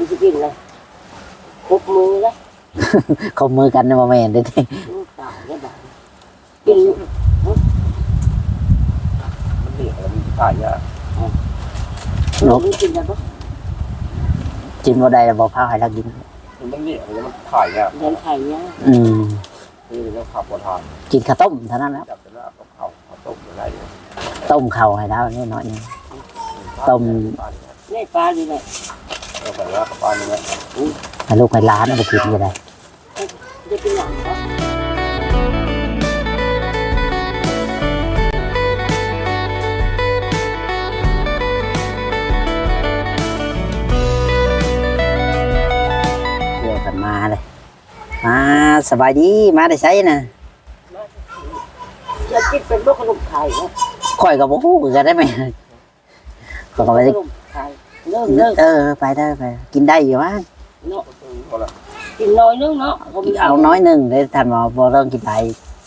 มันจะกินเลยครบมือแล้วคบมือกันนะบ่แม่นเด้อลูกตายแล้วแบบกินมันเรียกอะไรมันถ่ายยากลูกมันกินได้ปะกินบ่ได้แล้วบ่พาให้เรากิน มันเรียกอะไรมันถ่ายยากเดินไข่เนี่ยอืมคือเรื่องขับรถทานกินข้าวต้มเท่านั้นแล้วจับเป็นว่ากับเขาเขาต้มอะไรอยู่ต้มข้าวให้เรานิดหน่อยหนึงต้มในปลาดีเลย เราไปว่ากันนี้นะให้ลูกให้หล้านเอาไปกินก็ได้จะเป็นหลังปะเดี๋ยวกันมาเลยมาสบายดีมาได้ใช้นะแล้วกินเป็นพวกขนมไข่เนี่ยข่อยก็บ่ฮู้คือกันได้ไหมข่อยก็ไป ขนมไข่ เริ่มเริ่มเออไปได้ไป กินได้อยู่ว่าเนาะก็ละกินน้อยนึงเนาะเอาน้อยหนึงเด้อท่านหมอบ่ต้องกินได้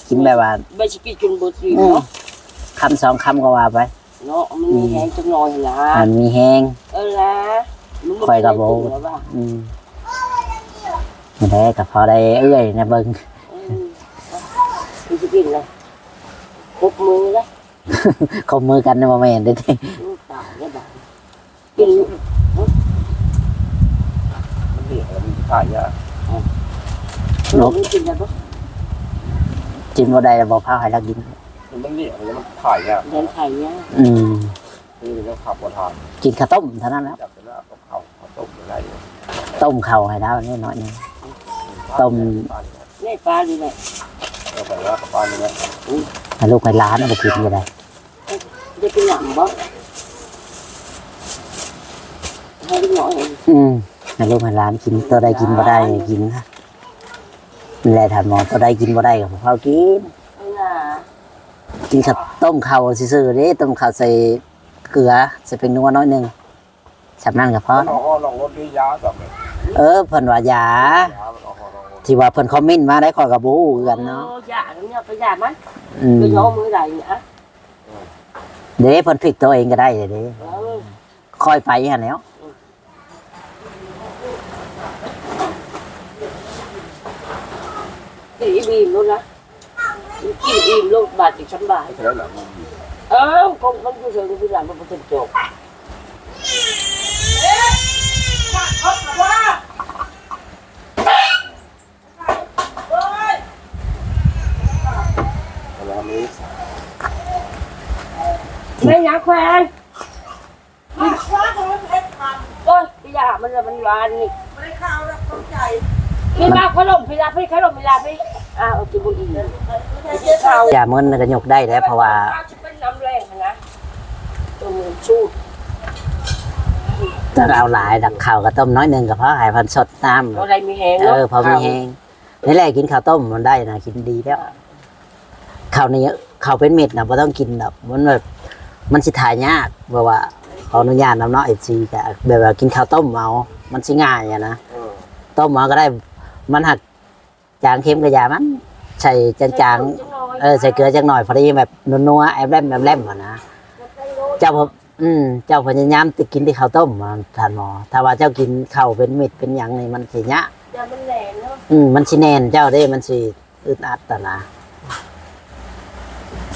กินแบบว่าไม่ใช่กินจนเบดสีอืมเนาะคำสองคำก็ว่าไปเนาะมันมีแห้งจังหน่อยละมันมีแฮงเออละมึงข่อยก็บ่อืมนี่แหละก็พอได้เอื้อยนะเบิ่งมันจะกินเลยครบมือแล้วคบมือกันนะบ่แม่นเด้อลูกตายแล้วแบบ กินมันเรียกอะไรมันถ่ายยากลูกมันกินได้ปะกินบ่ได้แล้วบ่พาให้เรากิน มันเรียกอะไรมันถ่ายยากเดินไข่เนี่ยอืมคือเรื่องขับรถทานกินข้าวต้มเท่านั้นแล้วจับเป็นว่ากับเขาเขาต้มอะไรอยู่ต้มข้าวให้เรานิดหน่อยหนึงต้มในปลาดีเลยเราไปว่ากับบ้านนี้นะให้ลูกให้หล้านเอาไปกินก็ได้จะเป็นหลังปะให้ลูกน้ อืมให้ลูกให้หล้านกินตัวใดกินบ่ได้กินนะแหละท่านหมอตัวใดกินบ่ได้ก็บ่พาวกินกินข้าวต้มข้าวซื่อๆเด้ต้มข้าวใส่เกลือใส่เป็นนัวน้อยหนึงสำนั้นก็พอมันเอาลองรถด้วยาแบบเออเพิ่นว่ายายาที่ว่าเพิ่นคอมเมนต์มาได้ขอยก็บ่ฮู้คือกันเนาะยาเนี่ยไปยามันไปยอมมือไหนเนี่ยเด้เพิ่นพลิกตัวเองก็ได้เด้เออค่อยไปหั่นแหล้ว กินอิ่มแล้วนะกินอิ่มลูกบาดจิตสบายไม่ใช่หรอกเออคงคงผู้ชายผู้หลานมันเป็นโจกแล้วนี้ไม่ยังแควนโอ้ยพี่ยามันละมันหวานนี่ไม่ข้าวแล้วเข้าใจพี่มาขนมพี่ยาพี่ขนมพี่ยาพี่ อ่าเอาจิบุอีข้าวอย่ามันก็ยกได้แล้วเพราะว่าจะเป็นน้ำแรงนะตัวมือชูดถ้าเอาหลายดักข้าวก็ต้มน้อยหนึงก็พอให้เพิ่นสดน้ำอะไรมีแหงเออพอมีแฮงนี่แหละกินข้าวต้มมันได้นะกินดีแล้วข้าวนี้ข้าวเป็นเม็ดนะบ่ต้องกินดอกมันแบบมันสิถ่ายยากเพราะว่าขออนุญาตนำเนาะ FC ก็แบบว่ากินข้าวต้มเอา มันสิง่ายอะนะเออต้มเอาก็ได้มันหัก จางเค็มกระยามัน ใส่จางๆเออใส่เกลือจังหน่อยพอดีแบบนัวๆแอบแลมแอบแลมอะนะเจ้าพออืมเจ้าพยายามติกินที่ข้าวต้มมาทานหมอ ถ้าว่าเจ้ากินข้าวเป็นเม็ดเป็นหยังนี่มันสิยะอย่ามันแรงเนาะอืมมันสิแน่นเจ้าเด้มันสิอึดอัดแต่นะ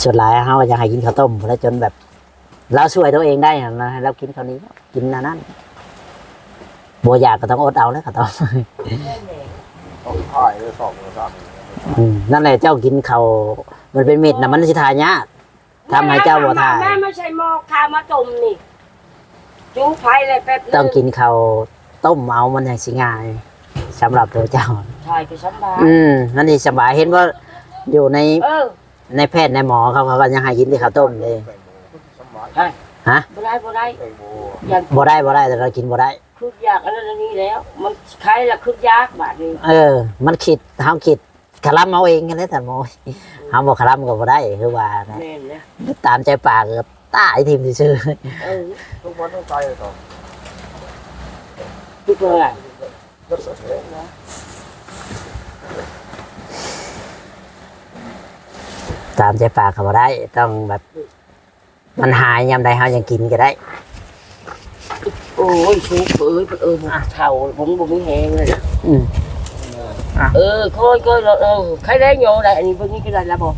ส่วนหลายเฮาก็อยากให้กินข้าวต้มแล้วจนแบบเราช่วยตัวเองได้นะให้เรากินข้าวนี้กินอันนั้นบัวอยากก็ต้องอดเอาแล้วข้าวต้ม ต้องถ่ายเลยสองเลยสามอืมนั่นแหละเจ้ากินเขาวมันเป็นเม็ดนะมันสิทายากทำให้เจ้าบ่ทายแม่ไม่ใช่หม้อข้าวมาต้มนี่จุ้งไฟเลยแป๊บต้องกินเขาวต้มเอามันอย่างสิง่ายสำหรับตัวเจ้า ถ่ายไปสบายอืมนั่นนี่สบายเห็นว่าอยู่ในเออในแพทย์ในหมอเขาเขาก็ยังให้กินที่ข้าวต้มเลยแตงโมสมัยบ่ได้บ่ได้แตงโมอย่างบ่ได้บ่ได้แต่เรากินบ่ได้ คึกยากอันนั้นอันนี้แล้ว มันใครละคึกยากบาดนี้เออ มันคิดเฮาคิดคลำเอาเองกันเลยแต่หมอเฮาบ่คลำก็บ่ได้คือว่านะแม่นนะตามใจปากก็ตายทีมซื่อเออทุกวันต้องใจต่อทุกเลยก็เสร็จแล้วนะๆตามใจปากก็บ่ได้ ต้องแบบ มันหายยามใดเฮายังกินก็ได้ โอ้ยชุกเอ้ยเออผมเท่าผมบ่มีแหงเลยนะอืมเออค่อยค่อยเออใครได้โยได้อันนี้พวกนี้ก็ได้แล้วบ่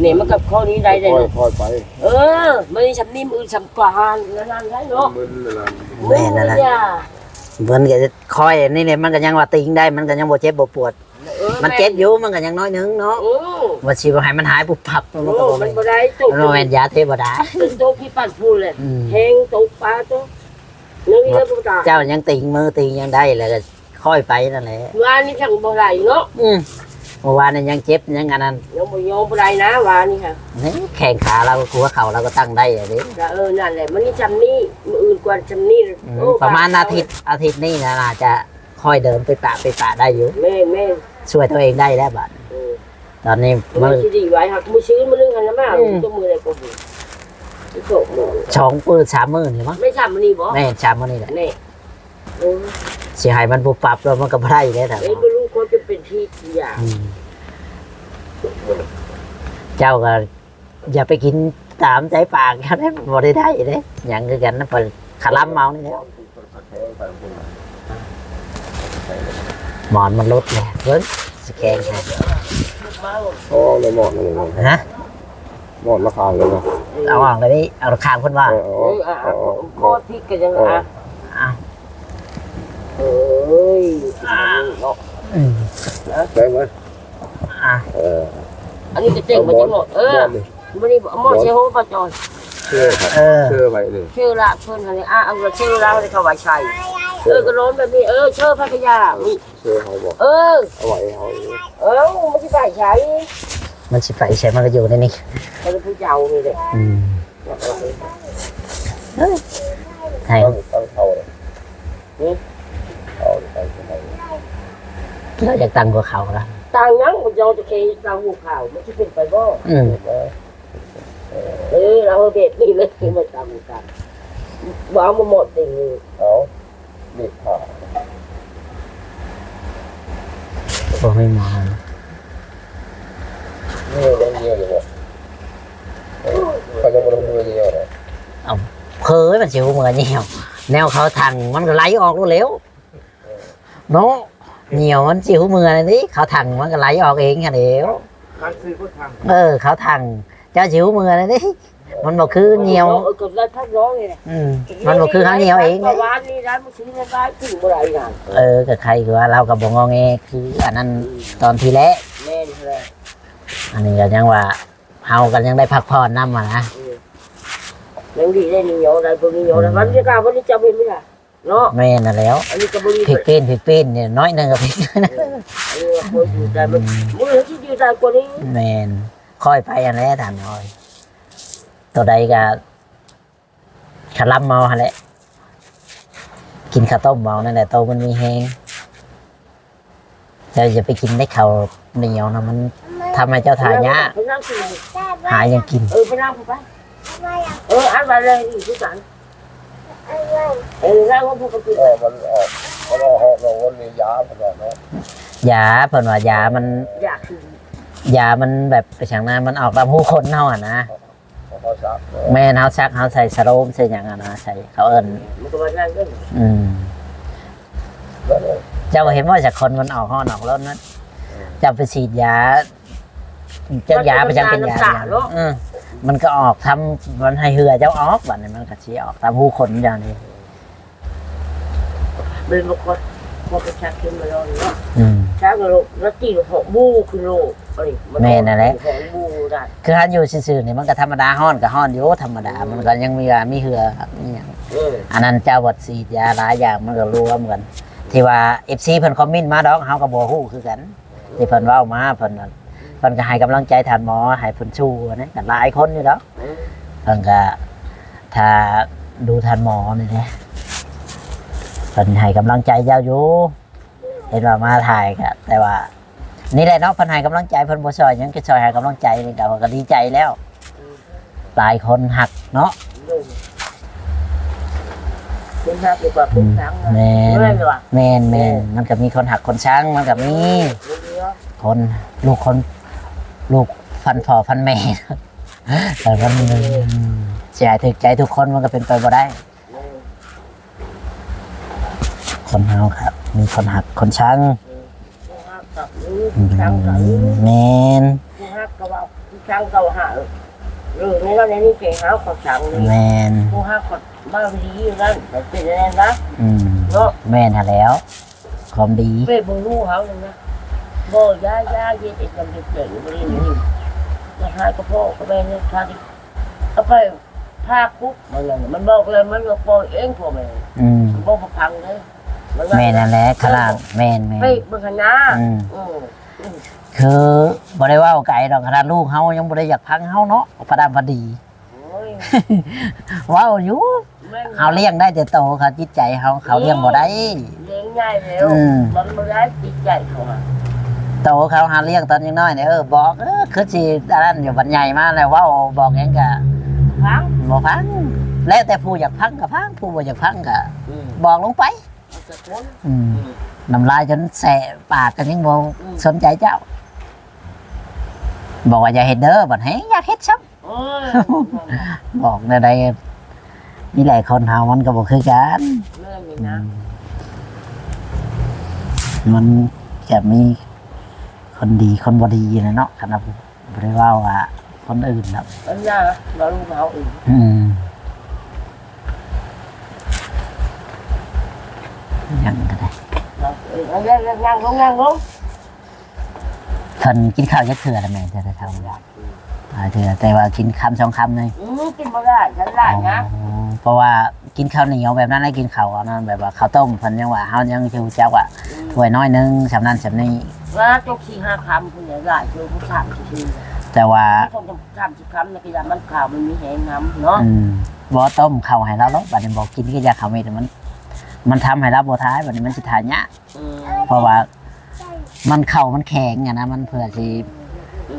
เนี่ยมันกับข้อนี้ได้ได้ค่อยเนาะค่อยไป เออมันนี่สำนิ่มอื่นสำกว่าหานนั่นได้เนาะมึนเลยนะแม่นั่นนะเพิ่นก็จะคอยนี่เนี่ยมันก็ยังว่าติงได้มันก็ยังบ่เจ็บบ่ปวด มันเจ็บอยู่มันก็ยังน้อยนึงเนาะโอ้ว่าสิบ่ให้มันหายปุบปับมันโหก็บ่มัแม่นนบ่ได้ตกมันบ่แม่นยาเทวดาโตพี่ปั่นพูดเลยอืมแหงตกปลาตั วนึกแล้วบ่ตาเจ้ายังติงมือติงยังได้แล้วก็ค่อยไปนั่นแหละว่านี่ช่างบ่ได้เนาะอืมเมื่อวานนี่ยังเจ็บยังอันนั้นยังบ่ยอมบ่ได้นะว่านี่ค่ะนี่แข้งขาเราก็กลัวเข่าเราก็ตั้งได้อะดิก็เออนั่นแหละมันนี่จำนี่มืออื่นกว่าจำนี่อืมประมาณอาทิตย์อาทิตย์นี้นะน่าจะค่อยเดินไปปะไปปะได้อยู่แม่แม่ช่วยตัวเองได้แล้วบัดเออตอนนี้มัมืนอสิดีไว้หักมือชื้นมือนึงหันมาอืมตัวมืออะไรก็ บ่โชคบ่สองปืนสามมือนี่มั้งไม่ทำมันนี่บ่แม่นสามมือนี่แหละแน่เออเสียหายมันปุบปับแล้วมันก็บ่ได้แล้วแต่เอ้ยบ่รู้คนจะเป็นที่อย่างอืมเจ้าก็อย่าไปกินตามใจปากกันได้บ่ได้ได้เด้อย่างคือกันนะเปิดขลัมเมานี่แหละหมอนมันลดแล้วเบิ้งสแกนให้อ๋อเลยหมดเลยนะนะ หมดราคาเลยนะเอาออกเลยนี่เอาข้างคนว่าเออเอ้ยอะอ๋อะอโคตรพริกก็ยังอะอ้าวเอ้ยเนาะอืมได้ไหมอะเอออันนี้จะเต็งมาจังหมดเออนี่มันนี่หมอเชโฮปะจอยเชื่อครับเออเชื่อไปเลยชื่อละเพิ่นอะไรอะเอาชื่อเราเลยเขาไว้ใช้เออก็ร้อนแบบนี้เออเชื่อพัทยานี่เชื่อเขาบอกเออเอาไว้เขาเออมันจะใส่ใช้ มันสิไปใช้มันก็อยู่ในนี้มันเป็นผู้เจ้านี่แหละอืมใช่ตั้งตั้งเขาเลยเขาไปที่ไหนเราอยากตังกว่าเขาละต่างยังมันยอจะเคยต่างหูข่าวมันจะเป็นไปบ่อืมเออเราเด็ดนี่เลยมาตามกันว้าวมาหมดติงเขาเด็กขาบ่ไม่มอง เงี้ยเงี้ยอยู่เนี่ยเขาจะมาลงมือเงี้ยเลยเคยมันสิวเหมือนเหี่ยวแนวเขาทางมันก็ไหลออกเร็วๆเนาะเหนียวมันสิวมือนี่เขาทางมันก็ไหลออกเองค่ะเดียวการซื้อก็ทางเออ เขาทางเจ้าสิวมือนี่มันบอกคือเหนียวเออก็ได้พักร้องนี่แหละอืมมันบอกคือเขาเหนียวเองเมื่อวานนี้ร้านมันซื้อในร้านถึงบ่ได้งานเออกับใครคือว่าเรากับบงงแงคืออันนั้นตอนทีแรกแม่นเลย อันนี้ก็ยังว่าเฮากันยังได้พักผ่อนน้ำมานะ ยังดีได้นี่เหนียวได้บ่นี่เหนียวได้วันนี้ก็วันนี้จะเป็นไม่ได้เนาะแม่น่ะแล้ว อันนี้ก็บ่ดีพริกเป็นพริกเป็นเนี่ยน้อยหนึงกับพริกนะเอออันนี้ก็อยู่ได้มันมื้อที่อยู่ได้กว่านี้แม่นค่อยไปอันนี้ถามน้อย ตัวใดก็ขลับเมาหั่นแหละ กินข้าวต้มเมานั่นแหละโตมันมีแห้งเจ้าจะไปกินได้ข้าวเหนียวนะมัน ทำให้เจ้าถ่ายยากไปนั่งสิหายังกิน เออไปนั่งผไปเอออันไปเลยอีกทุกสันเออนั่งว่าพวกกันเออมันออกมันออกอเราวันนี้ยาขนาดนั้นยาเพิ่นว่ายามันอยากกินยามันแบบไปช่างหน้ามันออกตามหูคนเฮาอะนะแม่นเฮาซักเฮาใส่สโลมใส่หยังอะนะใส่เขาเอิ้นอืมเจ้าเห็นว่าจากคนมันออกห้อนออกรถนั้นจ้าไปฉีดยา เจ้ายาประจำเป็นยาอย่างอืมมันก็ออกทำมันให้เหือเจ้าออกบัดนี้มันก็สิออกตามหูคนอย่างนี้เป็นบางคนพวกกระชักขึ้นมาแล้วเนาะอืม ช้างกระโลกแล้วตีหกบูคือโลเอ้ยหกบูได้คือฮันอยู่ซื่อๆนี่มันก็ธรรมดาห้อนก็ห้อนอยู่ธรรมดา มันก็ยังมีว่ามีเหือมีหยัง เอออันนั้นเจ้าบดฉีดยาหลายอย่างมันก็รู้ว่าเหมือน ที่ว่า FC เพิ่นคอมเมนต์มาดอกเฮาก็บ่ฮู้คือกันที่เพิ่นเว้ามาเพิ่นนั่นเพิ่นก็ให้กำลังใจท่านหมอให้เพิ่นชูนะก็หลายคนอยู่ดอกเพิ่นก็ถ้าดูท่านหมอนี่แหละเพิ่นให้กำลังใจเจ้าอยู่เห็นว่ามาถ่ายก็แต่ว่า นี่แหละเนาะเพิ่นให้กำลังใจเพิ่นบ่ซอยหยังก็ซอยให้กำลังใจนี่ก็ก็ดีใจแล้ว หลายคนหักเนาะ เป็นภาพดีกว่าเป็นช้างนะแม่นไม่เลยว่ะแม่นแม่นมันก็มีคนหักคนช้างมันก็มีคนลูกคน ลูกฟันพ่อฟันแม่แต่มันเสียถึกใจทุกคนมันก็เป็นไปบ่ได้ คนเฮาครับ มีคนหักคนชังผู้ฮักกับนี้อืผู้ชังกับมนี้แมนผู้ฮักกับว่าผู้ชังกับหาเออในนั้นในนี้เก่งหาของชังนี่แมนผู้ฮักกับบ้าดีอยู่นั่นแต่เป็นอะไรนะอืมเนาะแม่นหาแล้ว ความดี เป้บุรู้เขาเลยนะ บ่ย่าย่าเย็นเอ็ดยังเด็กเจ๋งบรินี่จะหายกระโปงกระเบนเนี่ยทาดิเอาไปพาคุกมันเลยมันบอกเลยมันก็ปล่อยเองพอแม่อืมมันบอกพังเลยแม่นั่นแหละขนาดแม่นแม่นไปเบิ่งคณะอืมคือบ่ได้ว่าไก่ดอกขนาดลูกเฮายังบ่ได้อยากพังเฮาเนาะพระดามพอดีโอ้ยเว้าอยู่เฮาเลี้ยงได้แต่โตเขาจิตใจเฮาเขาเลี้ยงบ่ได้เลี้ยงง่ายแล้วมันบ่ได้จิตใจเขาอะ โตเขาหาเลี้ยงตอนยังน้อยเนี่ยเออบอกเออคือสิอันนั้นอยู่บันใหญ่มาแล้วเว้าบอกหยังก็พังบ่พัง แล้วแต่ผู้อยากพังก็พังผู้บ่อยากพังก็อืมบอกลงไป มันจะทนอืมอืมน้ำลายจนแสะปากกันยังบ่อืมสนใจเจ้า บอกว่าอย่าเฮ็ดเด้อบัดเฮ้ยอยากเฮ็ดซ้ำ โอ้ยบอกได้ได้นี่แหละคนเฮามันก็บ่คือกันแม่นี่นะ มันจะมี คนดีคนบ่ดีนะเนาะคันว่าบ่ได้ว่าว่าคนอื่นนะมันน่าเราลูกเขาเองอืมยังก็ได้เราเองเอาเรื่องนั่งลงนั่งลงเพิ่นกินข้าวจักเทื่อแล้วแม่นแต่เท่าว่าหลายเทื่อแต่ว่ากินคำสองคำเลยอืมกินบ่ได้ฉันได้นะอ๋อเพราะว่า กินข้าวเหนียวแบบนั้นได้กินข้าวอันนั้นแบบว่าข้าวต้มเพิ่นยังว่าเฮายังสิรู้จักว่าถ้วยน้อยหนึงสำนั้นสำนี้ ว่าจกสี่ห้าคำคุณอย่าได้คือผู้ถามชื่อแต่ว่าที่คนจะถามสิคำในกระยามันข่าวมันมีแหงน้ำเนาะอืมบ่ต้มข้าวให้เราแล้วบัดนี้บอกกินก็อยาข้าวเม็ดมัน มันทำให้เราบ่ท้ายบัดนี้มันสิทานยะอืมเพราะว่า มันเข่ามันแข็งอะนะมันเผื่อสิ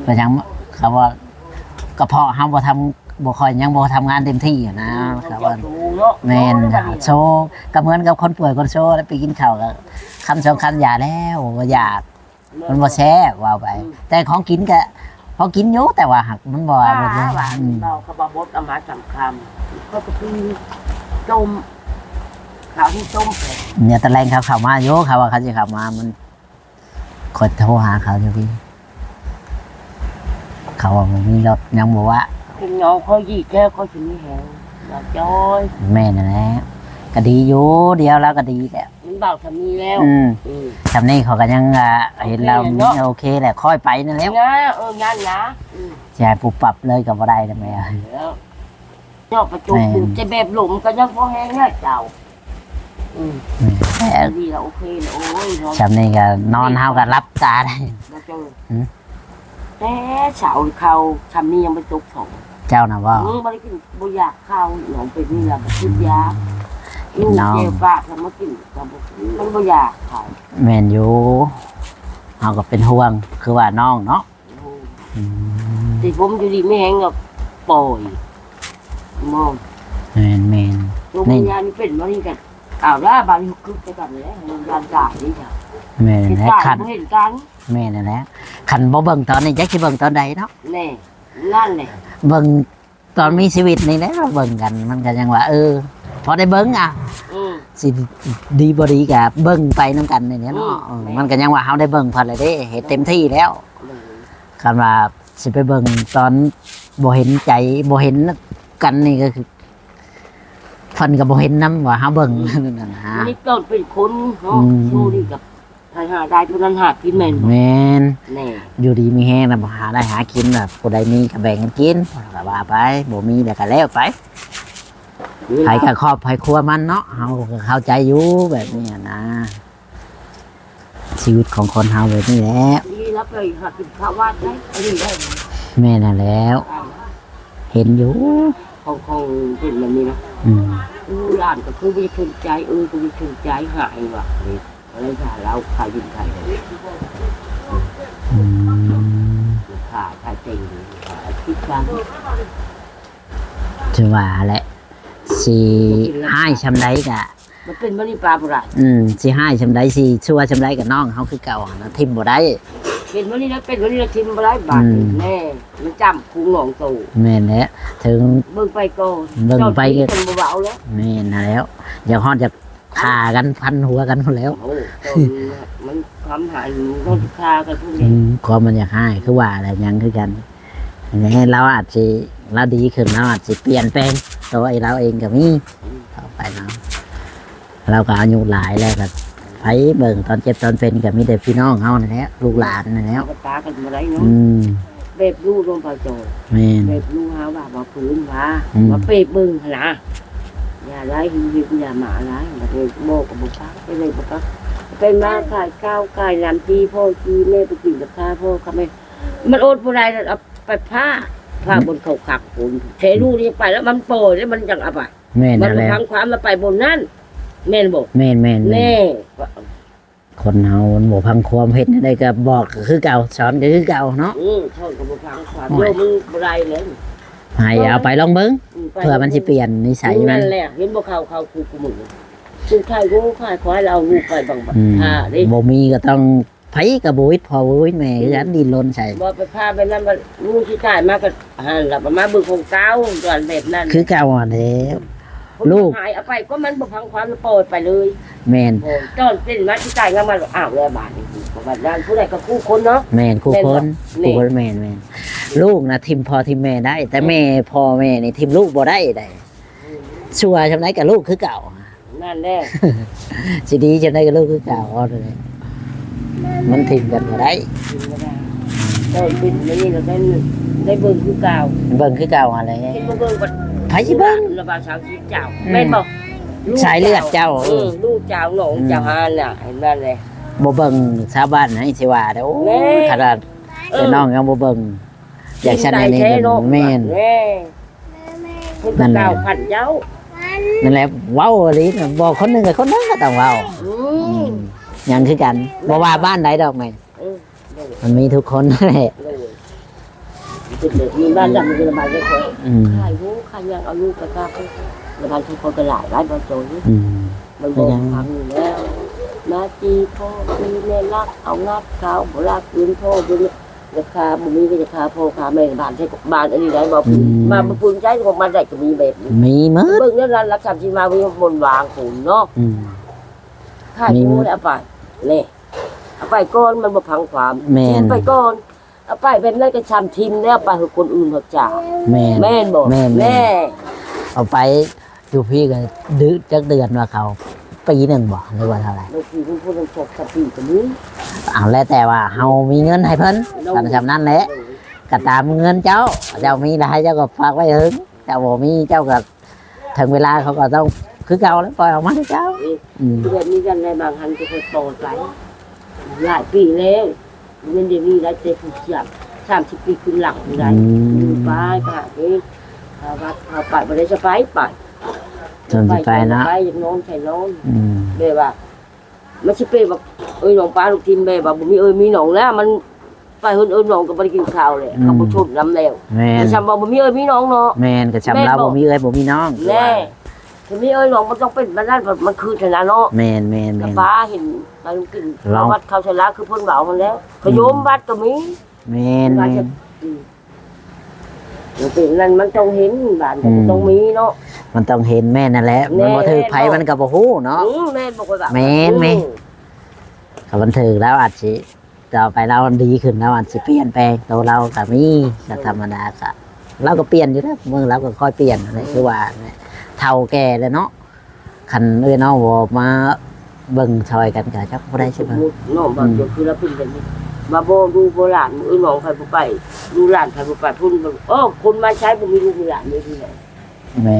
เพื่อยังเขาว่ากระเพาะเฮาบ่ทำ บ่ค่อยยังบ่ทำงานเต็มที่อะนะมันครับจะว่าดูเนาะแม่นโชว์ก็เหมือนกับคนป่วยคนโชว์แล้วไปกินข้าวก็คำสองคำยาแล้วบ่อยากมันบ่แซ่บว่าไป แต่ของกินก็พอกินอยู่แต่ว่าหักมันบ่ว่าบ่ได้ว่าอืมเราขบาบดเอามาสำคำก็คือต้มข่าวที่ต้มเป็ดเนี่ยตะแรงเขาเข้ามาอยู่เขาว่าเขาสิเข้ามามันกดโทรหาเขาอยู่พี่ เขาว่าบ่มีรถยังบ่ว่า คุณน้องเขายี่แก้วเขาถึงมีแหงอยากจอยแม่นั่นแหละก็ดีอยู่เดียวแล้วก็ดีแหละมันเบาทำนี้แล้วอืมอืม ทำนี่เขาก็ยังอะเห็นเราโอเคเนอะ โอเคแหละค่อยไปนั่นแหละนะเอองั้นนะอืมจะให้ปุบปรับเลยกับว่าได้ทำไมอะแล้วเจาะประจุปลูกจะแบบหลุมก็ยังพอแห้งแน่เจ้าอืมแต่ดีแล้วโอเคแล้วโอ้ยเราทำนี่ก็นอนเฮาก็รับตาได้เราเจอหืม แต่เฉาเขาทำนี่ยังไม่ตกสองเจ้าน่ะว่ามึงไม่ได้กินบุยากข้าวหนองไปนี่แหละมันกินยาลูกน้องเจียวปากแล้วมากินกับมันบุยากเขาแม่นอยู่เฮาก็เป็นห่วงคือว่าน้องเนาะอืมที่ผมอยู่ดีไม่แห้งกับปล่อยมองแม่นแม่นโรงพยาบาลนี่เป็นมานี่กันอ้าวแล้วบางทีคึกไปกันแล้วโรงพยาบาลจ่ายนี่จ้ะแม่นที่แหละจ่ายคันไม่เห็นกัน แม่นแหละคันบ่เบิ่งตอนนี้จักสิเบิ่งตอนใดเนาะแน่นั่นแหละเบิ่งตอนมีชีวิตนี่แหละเบิ่งกันมันก็ยังว่า เออ พอได้เบิ่งอะอืม สิดีบ่ดีก็เบิ่งไปนํกันนี่แหละเนาะอืม เออมันก็ยังว่าเฮาได้เบิ่งพอแล้วเด้เฮ็ดเต็มที่แล้วคันว่าสิไปเบิ่งตอนบ่เห็นใจบ่เห็นกันนี่ก็คือเพิ่นก็บ่เห็นนํว่าเฮาเบิ่งนั่นน่ะนะอันนี้ต้นเป็นคนเนาะอืม สู้นี่กับ หาหาได้ทุกนั้นหากินแม่นบ่แม่นแน่อยู่ดีมีแฮงน่ะบ่หาได้หากินน่ะผู้ใดมีก็แบ่งกันกินก็ว่าไปบ่มีแล้วก็แล้วไปใครก็ครอบใครครัวมันเนาะเฮาก็เข้าใจอยู่แบบนี้อะนะชีวิตของคนเฮาแบบนี้แหละดีรับเลยหากินข้าววาดได้อันนี้ได้แม่น่ะแล้ว เห็นอยู่ของของเป็นแบบนี้นะอืมอู้หลานก็คือมีถึงใจเออก็มีถึงใจหายว่ะ นี่อะไรถ่ายแล้วขายยินไทยเลยอืมขายขายเต็งขายคิดบ้างจะว่าแหละสิให้ชำไดกะมันเป็นมันนี่ปลาประหลาดอืมสิให้ชำไดสิชั่วชำไดกับน้องเฮาคือเก่าหั่นนะทิมบ่ได้เป็นมันนี่แล้วเป็นมันนี่แล้วทิมมาได้บาทอืมแน่มันจำคุงหนองโตแม่นแหละถึงเบิ่งไปก่อนเบิ่งไปก็เป็นเบาๆแล้วแม่นแล้วอยากฮอดอยาก ฆ่ากันพันหัวกันหมดแล้วโอ้ตอนนี้มันความหายอยู่ต้องฆ่ากันทุกออืย่างมความมันอยากให้คือว่าอะไรยังคือกันอันนี้เราอาจจะเราดีขึ้นเราอาจจะเปลี่ยนแปลงตัวไอ้เราเองก็มีต่อไปเนาะเราก็อายุหลายแล้วก็ไปเบิ่งตอนเจ็บตอนเป็นก็มีแต่พี่น้องเฮานั่นแหละลูกหลานนั่นแหล้วก็ตากันมาได้เนาะอืมเบบลูกลงไปโจแม่น เบบลูกหาว่าบ่พื้นว่าอืมว่าเปบมึงหั่นนะ อย่าไล่หิวหิวอย่าหมาไล่มาเลยโมกับบุปักไปเลยบุปักเป็นมาขายข้าวขายน้ำจีพ่อจีแม่ไปกินกับข้าพ่อค่ะแม่มันโอดผู้ใดเอาไปผ้าผ้าบนเขาขักคุณเทลูกนี่ไปแล้วมันโปรยแล้วมันจังอับอะแม่นมันนั่นแหละพังความมาไปบนนั่นแม่นบอกแม่นแม่นแม่นแน่คนเฮามันบ่พังความเฮ็ดได้ก็บอกก็คือเก่าสอนก็คือเก่าเนาะ อืมชนกับบุพังความโยมมึงบุไรเลย ให้เอาไปลองเบิ่งไปเพื่อมันสิเปลี่ยนนิสัยมันนั่นแหละเห็นบ่เขาเขาคือกูมึงคือใครกูใครขอให้เราลูกไปบังบังอืมท่าดิบ่มีก็ต้องไผกับบ่วิดพอบ่วิดแม่คือกันดินรนใส่บ่ไปพาไปนั่นมันลูกที่ตายมาก็หันหลับมาเบิ่งของเก้าตอนแบบนั้น คือเก่าอะแล้วลูกหายเอาไปก็มันบ่พังความมันโปรยไปเลยแม่นโอ้ยตอนเป็นมาที่ตายงามันอ้าวแล้วบาดนี้บาดนั้นผู้ใดก็คู่คนเนาะแม่นคู่คนแม่นบ่คู่คนแม่นแม่น ลูกนะทิมพอทิมแม่ได้ แต่แม่พ่อแม่นี่ทิมลูกบ่ได้ได้ชัวร์จำได้กับลูกคือเก่านั่นแหละสิดีจำได้กับลูกคือเก่าเอาเลยมันทิมกันบ่ได้กินบ่ได้ตอนเป็นมานี่เราได้ได้เบิ่งคือเก่าเบิ่งคือเก่าอะไรเห็นบ่เบิ่งบัดไผสิเบิ่งระบาดสาวชีเจ้าอืมแม่นบ่สายเลือดเจ้าเออลูกเจ้าหนองอืมเจ้าฮานน่ะเห็นบ้านเลยบ่เบิ่งชาวบ้านให้สิว่าเด้อโอ้แม่ขนาดแต่น้องยังบ่เบิ่ง อยากฉันอันนี้กิก็ได้แม่นแม่คุณนั่นแหละเก่าขันเจ้านั่นแหละเว้าอีหลีน่ะบอกคนหนึงกับคนหนึงก็ต้องเว้าอือืมมหยังคือกันบ่ว่าบ้านใดดอกแม่นเออเลยมันมีทุกคนนั่นแหละเลยติดเลยมีบ้านดำมีระบายได้คนอืมขายลูกขายยังเอาลูกกระกาไประบายทุกคนก็หลายร้านบางโจนี่อืมมันบอกทางอยู่แล้วนาจีพ่อมีแม่รักเอางับเขาบ่รักปืนพ่อบุญ ราคาบุมีก็จะคาพ่อคาแม่บ้านใช่บ้านอันนี้ได้บอกมาบุญใจของมันได้ก็มีแบบนี้มีหมืดเบิ่งแล้วร้านรับจำที่มาวิ่งบนวางขุนเนาะอืมขายกูแล้วเอาไปเล่เอาไปก้อนมันบ่พังความแม่นทิ้งไปก้อนเอาไปเป็นนั่นก็ชำทิมแล้วไปให้คนอื่นเขาจ่าแม่นแม่นบ่แม่นแม่นแม่เอาไปอยู่พี่ก็ดื้อจักเดือนว่าเขา ปีหนึ่งบ่หรือว่าเท่าไหร่บางทีเพิ่นพูดมันฉกสติกันนี้เอาแล้วแต่ว่าเฮามีเงินให้เพิ่นตามจำนั้นแหละก็ตามเงินเจ้า เจ้ามีได้เจ้าก็ฝากไว้ถึงเจ้าบ่มีเจ้าก็ถึงเวลาเขาก็ต้องคือเก่าแล้วปล่อยออกมาให้เจ้าอืมแบบนี้กันในบางหันจะคนโตไปหลายปีแล้วเงินเดี๋ยวนี้ได้เจ็ดสิบสามสิบปีขึ้นหลังได้อืมไปไปเองเอาวัดเอาไปบ่ได้จะไปไป จนสิไปเนาะไปอย่างนอนใส่นอนอืมเบว่ามันสิเปแบบเอ้ยน้องปลาลูกทีมเบว่าบ่มีเอ้ยมีน้องแล้วมันไปเฮินเอ้ยน้องก็บ่ได้กินข้าวเลยเขาบ่ชดน้ำแล้วแม่นมันซ้ำบ่บ่มีเอ้ยมีน้องเนาะ แม่นก็ชำเราบ่มีเอ้ยบ่มีน้องแน่ถ้ามีเอ้ยน้องมันต้องเป็นมันนั่นมันคือชนะเนาะแม่นแม่นแต่แม่นป้าเห็นไปลูกกินลองวัดเขาชนะคือเพิ่นเว้ามันแล้วขยมวัดก็มี แม่นว่าแม่จะนอืมมันเป็นนั่นมันต้องเห็นบ้านก็อืม ต้องมีเนาะ มันต้องเห็นแม่นั่นแหละแม่มันบ่ถือไผมันก็บ่ฮู้เนาะอืมแม่นบอกว่าแบบแม่นแม่ก็มันถือแล้วอาจสิต่อไปเราดีขึ้นแล้วอาจสิเปลี่ยนแปลงตัวเราก็มีก็ธรรมดาก็เราก็เปลี่ยนอยู่แล้วมือเราก็ค่อยเปลี่ยนอะไรคือว่าเนี่ยเท่าแก่เลยเนาะคันเอ้ยเนาะบ่มาเบิ่งซอยกันก็จักบ่ได้ใช่ไหมน้องบางอย่างคือเราเป็นแบบนี้มาโบดูโบราณมือน้องใครบ่ไปดูหลานใครบ่ไปพุ่นบ่โอ้คนมาใช้บ่มีลูกมีหลานเลยที่ไหนแม่